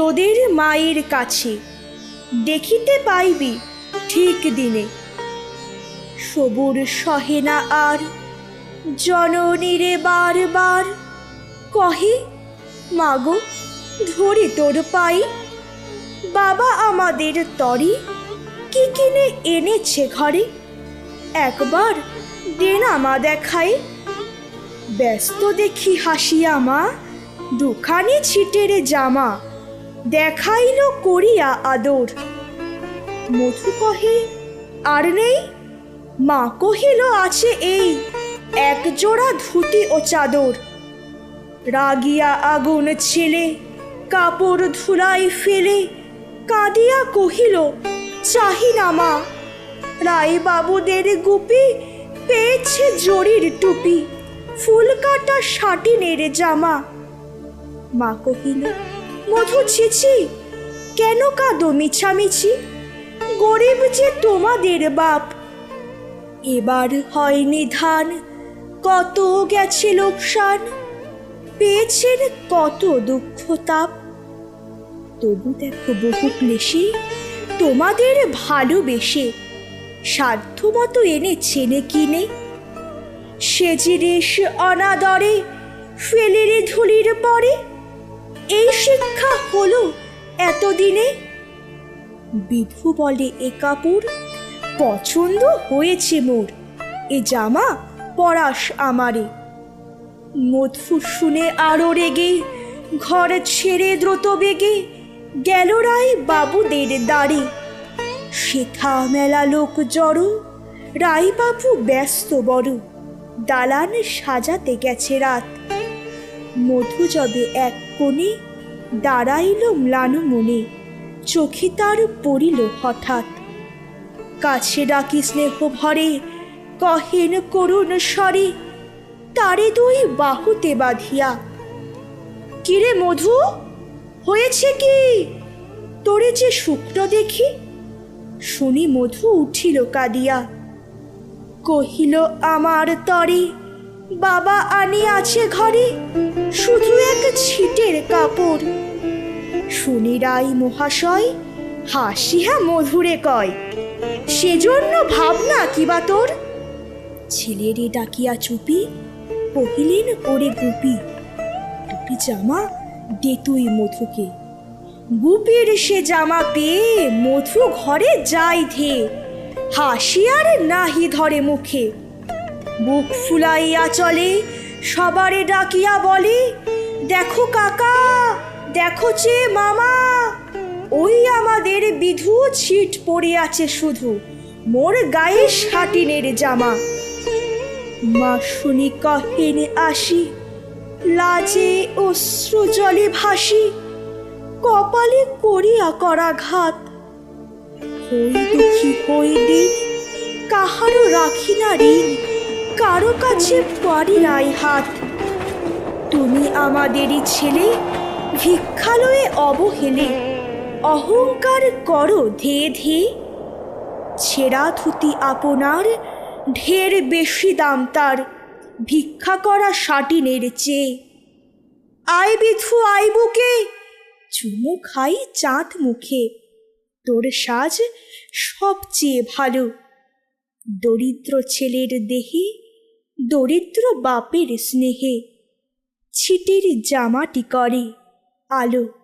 তোদের মায়ের কাছে। দেখিতে পাইবি ঠিক দিনে। সবুর সহে না আর, জননীরে বারবার কহে, মাগো, ধরি তোর পাই। বাবা আমাদের তরি, কি কিনে এনেছে ঘরে? একবার দেনা মা দেখায়। ব্যস্ত দেখি হাসিয়া মা, দুখানি ছিটের জামা দেখাইল করিয়া আদর। মধু কহে, আর নেই? মা কহিল, আছে এই, এক জোড়া ধুতি ও চাদর। রাগিয়া আগুন ছেলে, কাপড় ধুলাই ফেলে, কাঁদিয়া কহিল, চাহি না মা রায় বাবুদের গুপি পেয়েছে জরির টুপি ফুল কাটা শাটিনের জামা। মা কহিল মধু ছিছি। কেন কাঁদো মিছামিছি? গরিব যে তোমাদের বাপ। এবার হয়নি ধান কত গেছে লোকসান, পেয়েছেন কত দুঃখ তাপ। তবু দেখো বহু ক্লেশে তোমাদের ভালোবেসে সাধ্য মতো এনে ছেনে কিনে সে জিনিস অনাদরে, ফেলেরে ধুলির পরে শিক্ষা হলো এতদিনে? বিধু বলে, এ কাপড় পছন্দ হয়েছে মোর। এ জামা পরাস আমারে। মধু শুনে আরও রেগে, ঘর ছেড়ে দ্রুত বেগে গেল রায় বাবুদের দাঁড়ে শেখা মেলা লোক জড়ো রায়বাবু ব্যস্ত বড়। দালান সাজাতে গেছে রাত। মধু যবে এক কোণে দাঁড়াইল ম্লান মনে, চোখে তার পড়িল হঠাৎ। কাছে ডাকি স্নেহ ভরে, কহেন করুণ স্বরে, তারে দুই বাহুতে বাঁধিয়া, কিরে মধু, হয়েছে কি? তোরে যে শুকনো দেখি? শুনি মধু উঠিল কাঁদিয়া, কহিল আমার তরে, বাবা আনি আছে ঘরে কাপড় শুনি রাই মহাশয়, হাসিয়া মধুরে কয়, সেজন্য ভাবনা কিবা তোর? ছেলেরে ডাকিয়া চুপি কহিলেন, ওরে গুপি দুটি জামা দে তুই মধুকে। গুপির সে জামা পেয়ে মধু ঘরে যাই ধে। হাসিয়ার নাহি ধরে মুখে। বুক ফুলাইয়া চলে, সবারে ডাকিয়া বলে দেখো কাকা, দেখো চে মামা। ওই আমাদের বিধু ছিট পড়িয়াছে শুধু, মোর গায়ে সাটিনের জামা। মা শুনি কহেন আসি, লাজে অশ্রু জলে ভাসি, কপালে করিয়া করা ঘাত হই কাহারও রাখি না ঋণ, কারও কাছে পারি নাই হাত। তুমি আমাদেরই ছেলে, ভিক্ষালয়ে অবহেলে, অহংকার করো ধেয়ে ধেয়ে ছেঁড়া ধুতি আপনার, ঢের বেশি দাম তার, ভিক্ষা করা শাটিনের চেয়ে। আই বিথু আই বুকে, চুমু খাই চাঁদ মুখে, তোর সাজ সবচেয়ে ভালো। দরিদ্র ছেলের দেহে, দরিদ্র বাপের স্নেহে। ছিটের জামাটি করে। আলো